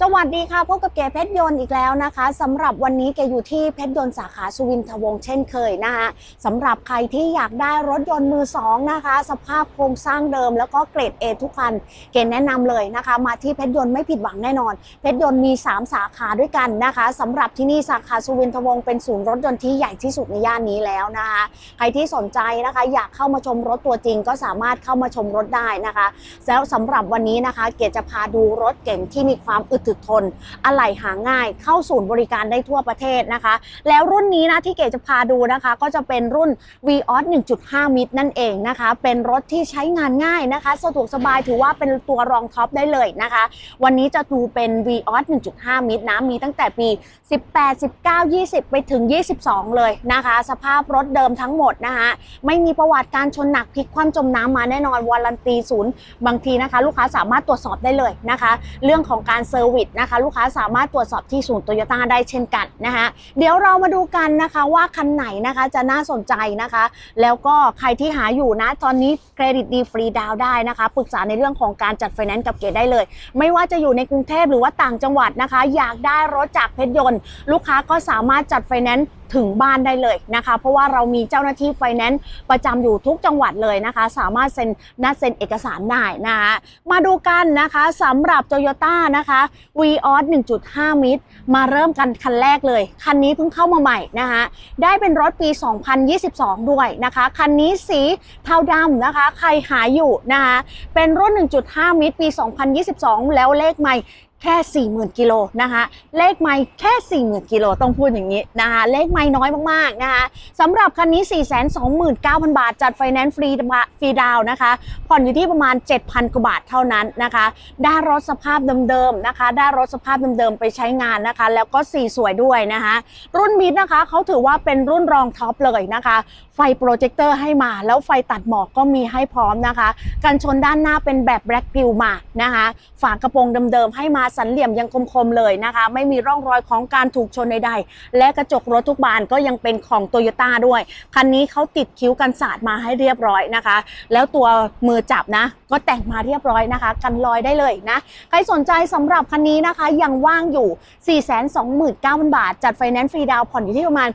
สวัสดีค่ะพบกับเก๋เพชรยนต์อีกแล้วนะคะสำหรับวันนี้เก๋อยู่ที่เพชรยนต์สาขาสุวินทวงศ์เช่นเคยนะคะสำหรับใครที่อยากได้รถยนต์มือสองนะคะ สภาพโครงสร้างเดิมแล้วก็เกรด A ทุกคัน เก๋แนะนำเลยนะคะ มาที่เพชรยนต์ไม่ผิดหวังแน่นอน เพชรยนต์มี 3 สาขาด้วยกันนะคะสำหรับที่นี่สาขาสุวินทวงศ์เป็นศูนย์รถยนต์ที่ใหญ่ที่สุดในย่านนี้แล้วนะคะใครที่สนใจนะคะอยากเข้ามาชมรถตัวจริง ก็สามารถเข้ามาชมรถได้นะคะแล้วสำหรับวันนี้นะคะ เกดจะพาดูรถเก่งที่มีความอึดถึกทน อะไหล่หาง่าย เข้าศูนย์บริการได้ทั่วประเทศนะคะ แล้วรุ่นนี้นะที่เกดจะพาดูนะคะ ก็จะเป็นรุ่น v ีออส1.5 มิตรนั่นเองนะคะ เป็นรถที่ใช้งานง่ายนะคะ สะดวกสบายถือว่าเป็นตัวรองท็อปได้เลยนะคะ วันนี้จะดูเป็น v ีออส1.5 มิตรนะมีตั้งแต่ปี 18 19 20 ไปถึง 22 เลยนะคะ สภาพรถเดิมทั้งหมดนะคะ ไม่มีประวัติการชนหนักพลิกคว่ำจมน้ำมาแน่นอนวารันตีศูนย์บางทีนะคะ ลูกค้าสามารถตรวจสอบได้เลยนะคะ เรื่องของการเซอร์วิสนะคะลูกค้าสามารถตรวจสอบที่ศูนย์โตโยต้าได้เช่นกันนะคะเดี๋ยวเรามาดูกันนะคะว่าคันไหนนะคะจะน่าสนใจนะคะ แล้วก็ใครที่หาอยู่นะตอนนี้เครดิตดีฟรีดาวได้นะคะปรึกษาในเรื่องของการจัดไฟแนนซ์กับเกดได้เลย ไม่ว่าจะอยู่ในกรุงเทพหรือว่าต่างจังหวัดนะคะ อยากได้รถจากเพชรยนต์ ลูกค้าก็สามารถจัดไฟแนนซ์ ถึงบ้านได้เลยนะคะ เพราะว่าเรามีเจ้าหน้าที่ไฟแนนซ์ประจำอยู่ทุกจังหวัดเลยนะคะ สามารถเซ็นนัดเซ็นเอกสารได้นะคะมาดูกันนะคะสำหรับ Toyota นะคะ v ีออส1.5 มิตรมาเริ่มกันคันแรกเลย คันนี้เพิ่งเข้ามาใหม่นะคะได้เป็นรถปี 2022 ด้วยนะคะ คันนี้สีเทาดำนะคะ ใครหาอยู่นะคะเป็นรุ่น 1.5 มิตรปี 2022 แล้วเลขใหม่ แค่ 40,000กิโลนะคะเลขไม่แค่ 40,000กิโลต้องพูดอย่างนี้นะคะเลขไม่น้อยมากๆนะคะสำหรับคันนี้ 429,000 บาท จัดไฟแนนซ์ฟรีฟรีดาวนะคะผ่อนอยู่ที่ประมาณ 7,000กว่าบาทเท่านั้นนะคะได้รถสภาพเดิมๆนะคะได้รถสภาพเดิมๆไปใช้งานนะคะ แล้วก็สีสวยด้วยนะคะรุ่นมิดนะคะเขาถือว่าเป็นรุ่นรองท็อปเลยนะคะไฟโปรเจคเตอร์ให้มา แล้วไฟตัดหมอกก็มีให้พร้อมนะคะกันชนด้านหน้าเป็นแบบแบล็กพิวมานะคะฝากระโปรงเดิมๆให้มาสันเหลี่ยมยังคมๆเลยนะคะ ไม่มีร่องรอยของการถูกชนใดๆ และกระจกรถทุกบานก็ยังเป็นของโตโยต้าด้วย คันนี้เขาติดคิ้วกันศาสาดมาให้เรียบร้อยนะคะ แล้วตัวมือจับนะ ก็แต่งมาเรียบร้อยนะคะ กันรอยได้เลยนะ ใครสนใจสำหรับคันนี้นะคะยังว่างอยู่ 429,000 บาท จัดไฟแนนซ์ฟรีดาวผ่อนอยู่ที่ประมาณ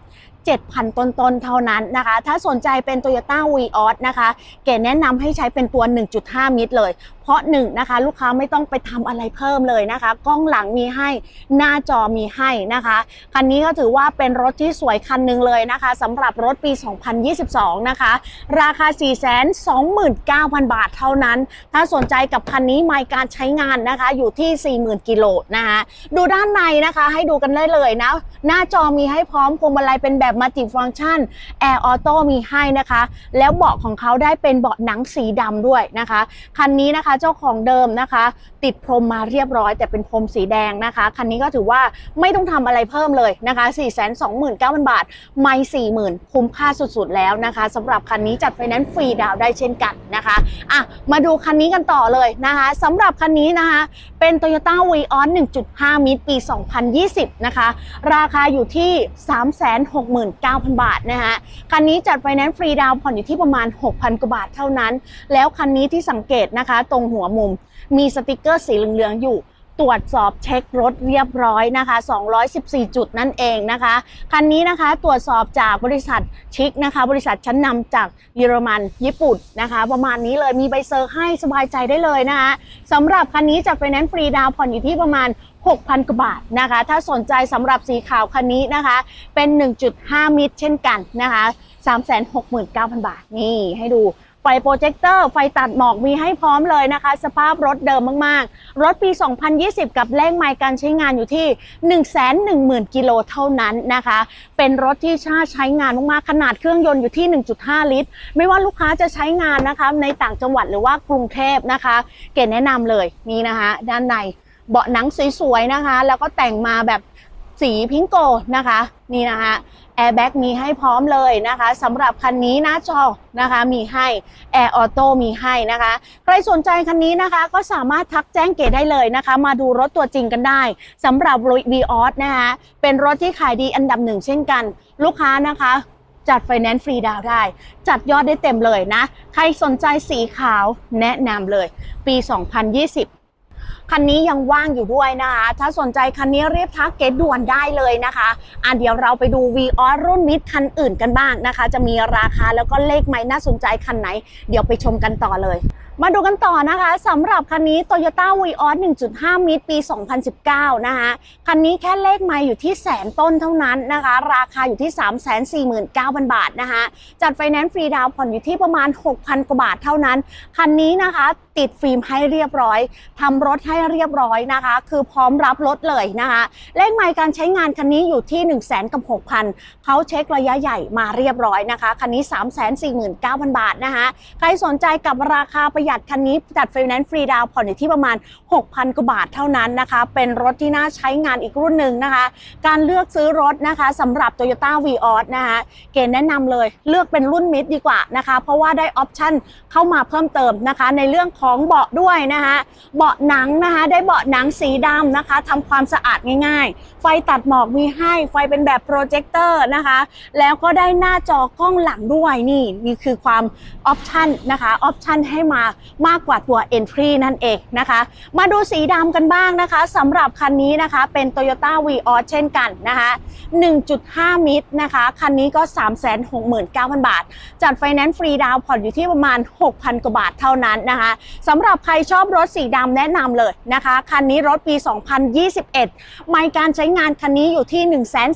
7,000 ต้นๆ เท่านั้นนะคะ ถ้าสนใจเป็น Toyota v ีออสนะคะ เก๋แนะนำให้ใช้เป็นตัว 1.5 มิตรเลย เพราะ1นะคะ ลูกค้าไม่ต้องไปทำอะไรเพิ่มเลยนะคะ กล้องหลังมีให้หน้าจอมีให้นะคะคันนี้ก็ถือว่าเป็นรถที่สวยคันหนึ่งเลยนะคะสำหรับรถปี 2022 นะคะ ราคา 429,000 บาทเท่านั้น ถ้าสนใจกับคันนี้ไมล์การใช้งานนะคะอยู่ที่ 40,000 กิโลนะคะดูด้านในนะคะให้ดูกันได้เลยนะ หน้าจอมีให้พร้อมพวงมาลัยเป็นแบบมัลติฟัง c t ชันแอร์ออโต้มีให้นะคะ แล้วเบาะของเขาได้เป็นเบาะหนังสีดำด้วยนะคะ คันนี้นะคะเจ้าของเดิมนะคะ ติดพรมมาเรียบร้อย แต่เป็นพรมสีแดงนะคะ คันนี้ก็ถือว่าไม่ต้องทำอะไรเพิ่มเลยนะคะ 429,000 บาท ไม่ 40,000 คุ้มค่าสุดๆแล้วนะคะสำหรับคันนี้จัดไฟแนนซ์ฟรีดาวได้เช่นกันนะคะอะมาดูคันนี้กันต่อเลยนะคะสำหรับคันนี้นะคะ เป็น Toyota v ีออส1.5 มิตรปี 2020 นะคะ ราคาอยู่ที่ 369,000 บาทนะคะคันนี้จัดไฟแนนซ์ฟรีดาวผ่อนอยู่ที่ประมาณ 6,000 กว่าบาทเท่านั้น แล้วคันนี้ที่สังเกตนะคะ ตรงหัวมุม มีสติกเกอร์สีเหลืองๆอยู่ตรวจสอบเช็ครถเรียบร้อยนะคะ 214 จุดนั่นเองนะคะ คันนี้นะคะตรวจสอบจากบริษัทชิคนะคะ บริษัทชั้นนำจากเยอรมัน ญี่ปุ่นนะคะ ประมาณนี้เลยมีใบเซอร์ให้สบายใจได้เลยนะคะสำหรับคันนี้จัดไฟแนนซ์ฟรีดาวน์ผ่อนอยู่ที่ประมาณ 6,000กว่าบาทนะคะ ถ้าสนใจสำหรับสีขาวคันนี้นะคะ เป็น 1.5 มิตรเช่นกันนะคะ 369,000 บาทนี่ให้ดู ฟโปรเจคเตอร์ ไฟตัดหมอกมีให้พร้อมเลยนะคะ สภาพรถเดิมมาก ๆ รถปี 2020 กับเลขไมล์การใช้งานอยู่ที่ 110,000 กิโลเท่านั้นนะคะ เป็นรถที่ชาใช้งานมาก ๆ ขนาดเครื่องยนต์อยู่ที่ 1.5 ลิตร ไม่ว่าลูกค้าจะใช้งานนะคะในต่างจังหวัดหรือว่ากรุงเทพนะคะ เก๋แนะนำเลยนี่นะคะ ด้านในเบาะหนังสวย ๆ นะคะ แล้วก็แต่งมาแบบ สีพิงโกนะคะนี่นะคะแอร์แบ็กมีให้พร้อมเลยนะคะสำหรับคันนี้หน้าจอนะคะมีให้แอร์ออโต้มีให้นะคะ ใครสนใจคันนี้นะคะ ก็สามารถทักแจ้งเก๋ได้เลยนะคะ มาดูรถตัวจริงกันได้สำหรับวีออสนะคะเป็นรถที่ขายดีอันดับหนึ่งเช่นกัน ลูกค้านะคะจัดไฟแนนซ์ฟรีดาวได้ จัดยอดได้เต็มเลยนะ ใครสนใจสีขาวแนะนำเลย ปี 2020 คันนี้ยังว่างอยู่ด้วยนะคะ ถ้าสนใจคันนี้รีบทักเกตด่วนได้เลยนะคะอะเดี๋ยวเราไปดู v ีออรุ่นมิดคันอื่นกันบ้างนะคะ จะมีราคาแล้วก็เลขไหมน่าสนใจคันไหน เดี๋ยวไปชมกันต่อเลย มาดูกันต่อนะคะสำหรับคันนี้ Toyota v ีออ1.5 มิตรปี 2019 นะคะคันนี้แค่เลขไม่อยู่ที่แสนต้นเท่านั้นนะคะ ราคาอยู่ที่ 349,000 บาทนะคะจัดไฟแนนซ์ฟรีดาวน์ผ่อนอยู่ที่ประมาณ 6,000 กว่าบาทเท่านั้น คันนี้นะคะติดฟิล์มให้เรียบร้อย ทำรถให้เรียบร้อยนะคะ คือพร้อมรับรถเลยนะคะ เลขไมล์การใช้งานคันนี้อยู่ที่ 1 0 0 0 0 0กับ6,000เขาเช็คระยะใหญ่มาเรียบร้อยนะคะ คันนี้ 349,000 บาทนะคะ ใครสนใจกับราคาประหยัดคันนี้จัดไฟแนนซ์ฟรีดาวผ่อนอยู่ที่ประมาณ 6,000กว่าบาทเท่านั้นนะคะ เป็นรถที่น่าใช้งานอีกรุ่นหนึ่งนะคะ การเลือกซื้อรถนะคะสำหรับ Toyota v ีออนะคะเกณฑ์แนะนำเลยเลือกเป็นรุ่นมิดดีกว่านะคะ เพราะว่าได้ออปชั่นเข้ามาเพิ่มเติมนะคะ ในเรื่องของเบาะด้วยนะคะเบาะหนังนะคะ ได้เบาะหนังสีดำนะคะทำความสะอาดง่าย ๆ ไฟตัดหมอกมีให้ไฟเป็นแบบโปรเจคเตอร์นะคะ แล้วก็ได้หน้าจอกล้องหลังด้วยนี่นี่คือความออปชั่นนะคะออปชั่นให้มามากกว่าตัว Entry นั่นเองนะคะ มาดูสีดำกันบ้างนะคะสำหรับคันนี้นะคะเป็น Toyota v ีออเช่นกันนะคะ 1.5 มิตรนะคะ คันนี้ก็ 369,000 บาท จัดไฟแนนซ์ฟรีดาวผ่อนอยู่ที่ประมาณ 6,000 กว่าบาทเท่านั้นนะคะสำหรับใครชอบรถสีดำแนะนำเลยนะคะ คันนี้รถปี 2021 ไมล์การใช้งานคันนี้อยู่ที่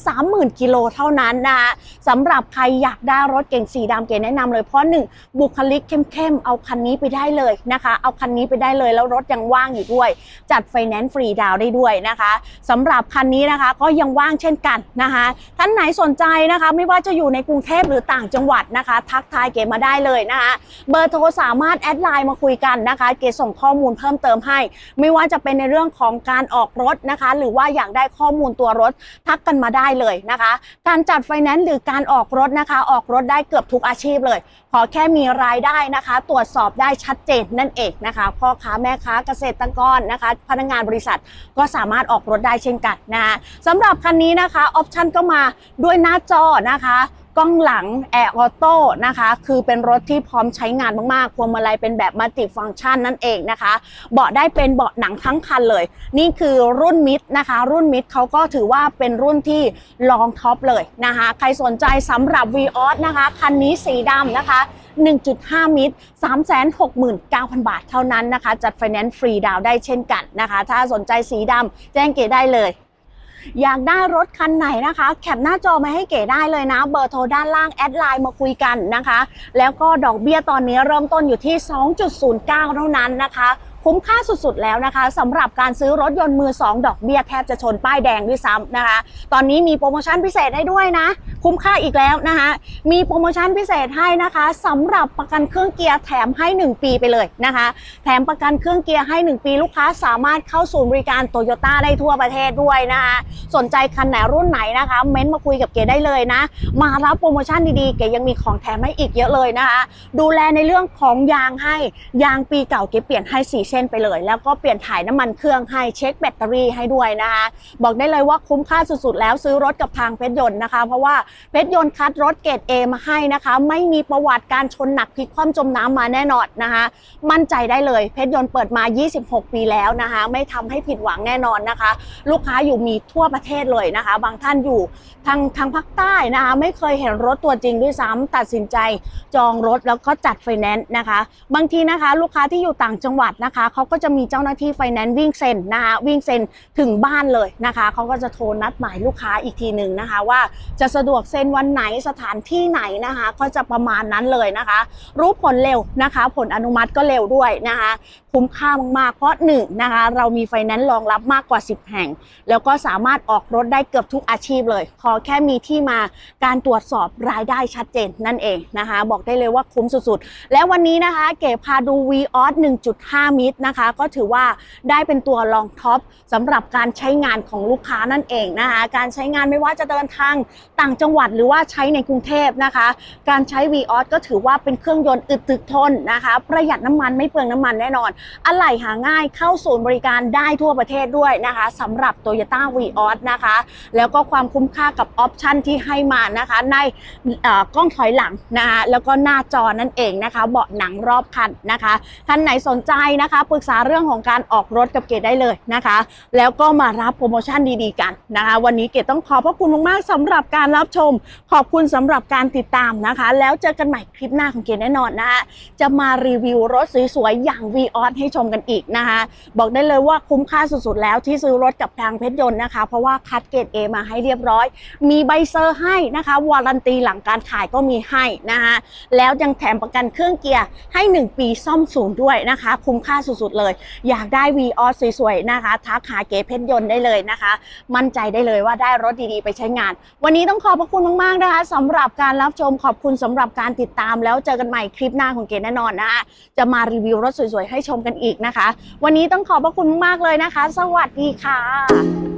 130,000 กิโลเท่านั้นนะคะสำหรับใครอยากได้รถเก่งสีดำเก๋แนะนำเลยเพราะหนึ่งบุคลิกเข้มๆ เอาคันนี้ไปได้เลยนะคะ เอาคันนี้ไปได้เลยแล้วรถยังว่างอยู่ด้วย จัดไฟแนนซ์ฟรีดาวได้ด้วยนะคะสำหรับคันนี้นะคะก็ยังว่างเช่นกันนะคะ ท่านไหนสนใจนะคะ ไม่ว่าจะอยู่ในกรุงเทพหรือต่างจังหวัดนะคะ ทักทายเก๋มาได้เลยนะคะ เบอร์โทรสามารถแอดไลน์มาคุยกันนะคะ เก๋ส่งข้อมูลเพิ่มเติมให้ ไม่ว่าจะเป็นในเรื่องของการออกรถนะคะ หรือว่าอยากได้ข้อมูลตัวรถทักกันมาได้เลยนะคะ การจัดไฟแนนซ์หรือการออกรถนะคะ ออกรถได้เกือบทุกอาชีพเลย ขอแค่มีรายได้นะคะ ตรวจสอบได้ชัดเจนนั่นเองนะคะพ่อค้าแม่ค้าเกษตรกรนะคะ พนักงานบริษัทก็สามารถออกรถได้เช่นกันนะคะสำหรับคันนี้นะคะออปชั่นก็มาด้วยหน้าจอนะคะ กล้องหลังแอร์ออโต้นะคะ คือเป็นรถที่พร้อมใช้งานมากๆพวงมาลัยเป็นแบบมัลติฟังก์ชันนั่นเองนะคะ เบาะได้เป็นเบาะหนังทั้งคันเลย นี่คือรุ่นมิดนะคะ รุ่นมิดเขาก็ถือว่าเป็นรุ่นที่ลองท็อปเลยนะคะ ใครสนใจสำหรับ v ีออสนะคะ คันนี้สีดำนะคะ 1.5 มิตร369,000 บาทเท่านั้นนะคะ จัดไฟแนนซ์ฟรีดาวได้เช่นกันนะคะ ถ้าสนใจสีดำแจ้งเก๋ได้เลย อยากได้รถคันไหนนะคะ แคปหน้าจอมาให้เก๋ได้เลยนะ เบอร์โทรด้านล่างแอดไลน์มาคุยกันนะคะ แล้วก็ดอกเบี้ยตอนนี้เริ่มต้นอยู่ที่ 2.09 เท่านั้นนะคะ คุ้มค่าสุดๆแล้วนะคะสำหรับการซื้อรถยนต์มือ 2 ดอกเบี้ยแทบจะชนป้ายแดงด้วยซ้ำนะคะ ตอนนี้มีโปรโมชั่นพิเศษให้ด้วยนะ คุ้มค่าอีกแล้วนะคะ มีโปรโมชั่นพิเศษให้นะคะสำหรับประกันเครื่องเกียร์แถมให้ 1 ปีไปเลยนะคะ แถมประกันเครื่องเกียร์ให้ 1 ปีลูกค้าสามารถเข้าศูนย์บริการโตโยต้าได้ทั่วประเทศด้วยนะคะ สนใจคันไหนรุ่นไหนนะคะ เม้นต์มาคุยกับเก๋ได้เลยนะ มารับโปรโมชั่นดีๆเก๋ยังมีของแถมให้อีกเยอะเลยนะคะ ดูแลในเรื่องของยางให้ยางปีเก่าเก๋เปลี่ยนให้4เส้นไปเลย แล้วก็เปลี่ยนถ่ายน้ำมันเครื่องให้เช็คแบตเตอรี่ให้ด้วยนะคะบอกได้เลยว่าคุ้มค่าสุดๆ แล้วซื้อรถกับทางเพชรยนต์นะคะ เพราะว่าเพชรยนต์คัดรถเกรด A มาให้นะคะ ไม่มีประวัติการชนหนักพลิกคว่ำจมน้ำมาแน่นอนนะคะมั่นใจได้เลยเพชรยนต์เปิดมา 26 ปีแล้วนะคะไม่ทำให้ผิดหวังแน่นอนนะคะ ลูกค้าอยู่มีทั่วประเทศเลยนะคะ บางท่านอยู่ทางทางภาคใต้นะคะไม่เคยเห็นรถตัวจริงด้วยซ้ำตัดสินใจจองรถแล้วก็จัดไฟแนนซ์นะคะ บางทีนะคะ ลูกค้าที่อยู่ต่างจังหวัดนะคะเขาก็จะมีเจ้าหน้าที่ไฟแนนซ์วิ่งเซ็นนะคะวิ่งเซ็นถึงบ้านเลยนะคะเขาก็จะโทรนัดหมายลูกค้าอีกทีหนึ่งนะคะ ว่าจะสะดวกเซ็นวันไหนสถานที่ไหนนะคะ ก็จะประมาณนั้นเลยนะคะ รู้ผลเร็วนะคะ ผลอนุมัติก็เร็วด้วยนะคะ คุ้มค่ามากๆ เพราะหนึ่งนะคะเรามีไฟแนนซ์รองรับมากกว่า 10 แห่ง แล้วก็สามารถออกรถได้เกือบทุกอาชีพเลย ขอแค่มีที่มาการตรวจสอบรายได้ชัดเจนนั่นเองนะคะ บอกได้เลยว่าคุ้มสุดๆ และวันนี้นะคะเก๋พาดู v ีออส1.5 มิตรนะคะ ก็ถือว่าได้เป็นตัวรองท็อปสำหรับการใช้งานของลูกค้านั่นเองนะคะ การใช้งานไม่ว่าจะเดินทางต่างจังหวัดหรือว่าใช้ในกรุงเทพนะคะ การใช้ v ีออสก็ถือว่าเป็นเครื่องยนต์อึดถึกทนนะคะ ประหยัดน้ำมันไม่เปลืองน้ำมันแน่นอนอะไหล่หาง่ายเข้าศูนย์บริการได้ทั่วประเทศด้วยนะคะสำหรับ Toyota v ีออสนะคะ แล้วก็ความคุ้มค่ากับออปชันที่ให้มานะคะ ในกล้องถอยหลังนะคะแล้วก็หน้าจอนั่นเองนะคะ เบาะหนังรอบคันนะคะท่านไหนสนใจนะคะ ปรึกษาเรื่องของการออกรถกับเกดได้เลยนะคะ แล้วก็มารับโปรโมชั่นดีๆกันนะคะ วันนี้เกดต้องขอบพระคุณมากๆสำหรับการรับชม ขอบคุณสำหรับการติดตามนะคะ แล้วเจอกันใหม่คลิปหน้าของเกดแน่นอนนะคะจะมารีวิวรถสวยๆอย่าง v ีออสให้ชมกันอีกนะคะ บอกได้เลยว่าคุ้มค่าสุดๆแล้วที่ซื้อรถกับทางเพชรยนต์นะคะ เพราะว่าคัดเกรด A มาให้เรียบร้อย มีใบเซอร์ให้นะคะวารันตีหลังการขายก็มีให้นะคะแล้วยังแถมประกันเครื่องเกียร์ให้ 1 ปีซ่อมศูนย์ด้วยนะคะ คุ้มค่าสุดๆเลย อยากได้ v ีออสสวยๆนะคะทักหาเก๋เพชรยนต์ได้เลยนะคะ มั่นใจได้เลยว่าได้รถดีๆ ไปใช้งาน วันนี้ต้องขอบพระคุณมากๆนะคะสำหรับการรับชมขอบคุณสำหรับการติดตามแล้วเจอกันใหม่คลิปหน้าของเก๋แน่นอนนะคะจะมารีวิวรถสวยๆให้ชมกันอีกนะคะ วันนี้ต้องขอบพระคุณมากเลยนะคะ สวัสดีค่ะ